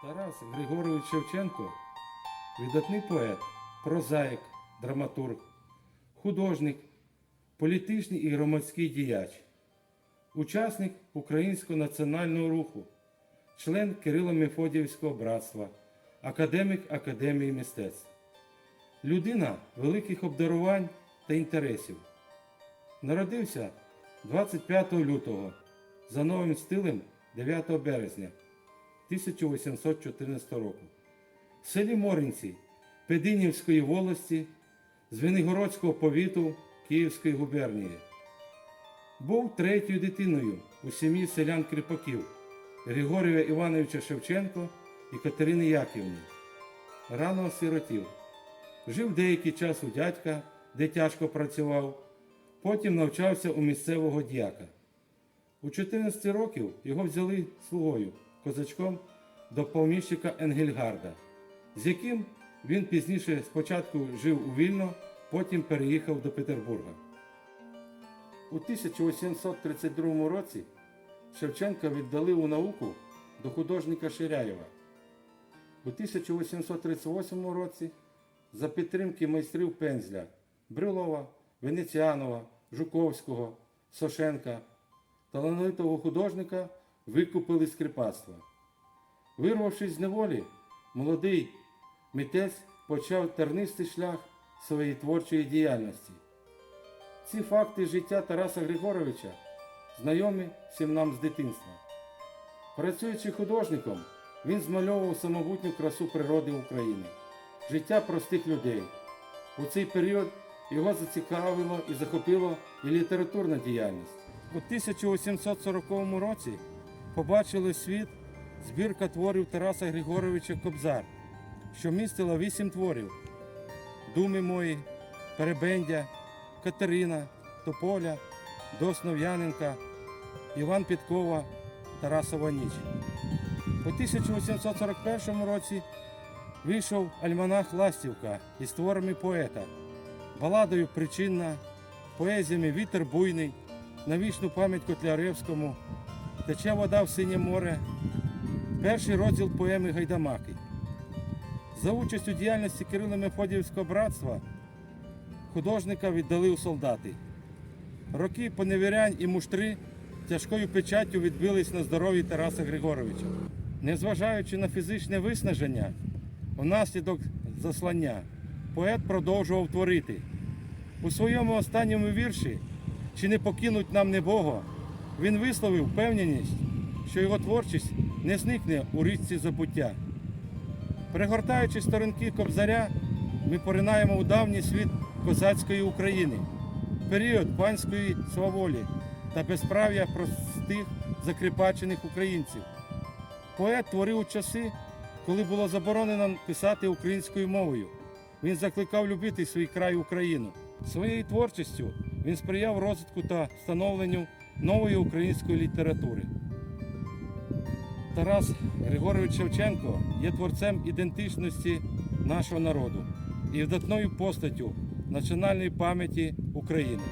Тарас Григорович Шевченко видатний поет, прозаїк, драматург, художник, політичний і громадський діяч, учасник Українського національного руху, член Кирило-Мефодіївського братства, академік Академії мистецтв, людина великих обдарувань та інтересів. Народився 25 лютого за новим стилем 9 березня 1814 року в селі Моринці Пединівської волості Звенигородського повіту Київської губернії. Був третьою дитиною у сім'ї селян Кріпаків Григорія Івановича Шевченко і Катерини Яківни. Рано осиротів. Жив деякий час у дядька, де тяжко працював, потім навчався у місцевого дяка. У 14 років його взяли слугою, козачком до поміщика Енгельгарда, з яким він пізніше спочатку жив у Вільно, потім переїхав до Петербурга. У 1832 році Шевченка віддали у науку до художника Ширяєва. У 1838 році за підтримки майстрів пензля Брилова, Венеціанова, Жуковського, Сошенка талановитого художника викупили з кріпацтва. Вирвавшись з неволі, молодий митець почав тернистий шлях своєї творчої діяльності. Ці факти життя Тараса Григоровича знайомі всім нам з дитинства. Працюючи художником, він змальовував самобутню красу природи України, життя простих людей. У цей період його зацікавило і захопило і літературна діяльність. У 1840 році побачили світ збірка творів Тараса Григоровича Кобзар, що містила вісім творів: Думи мої, Перебендя, Катерина, Тополя, Доснов'яненка, Іван Підкова, Тарасова ніч. У 1841 році вийшов альманах Ластівка із творами поета, баладою Причинна, поезіями Вітер буйний, на вічну пам'ять Котляревському, Тече вода в синє море, перший розділ поеми Гайдамаки. За участь у діяльності Кирило Мефодіївського братства художника віддали у солдати. Роки поневірянь і муштри тяжкою печаттю відбились на здоров'ї Тараса Григоровича. Незважаючи на фізичне виснаження, внаслідок заслання, поет продовжував творити. У своєму останньому вірші Чи не покинуть нам небого, він висловив впевненість, що його творчість не зникне у річці забуття. Перегортаючи сторінки Кобзаря, ми поринаємо у давній світ козацької України, період панської сваволі та безправ'я простих закріпачених українців. Поет творив у часи, коли було заборонено писати українською мовою. Він закликав любити свій край Україну. Своєю творчістю він сприяв розвитку та становленню нової української літератури. Тарас Григорович Шевченко є творцем ідентичності нашого народу і видатною постаттю національної пам'яті України.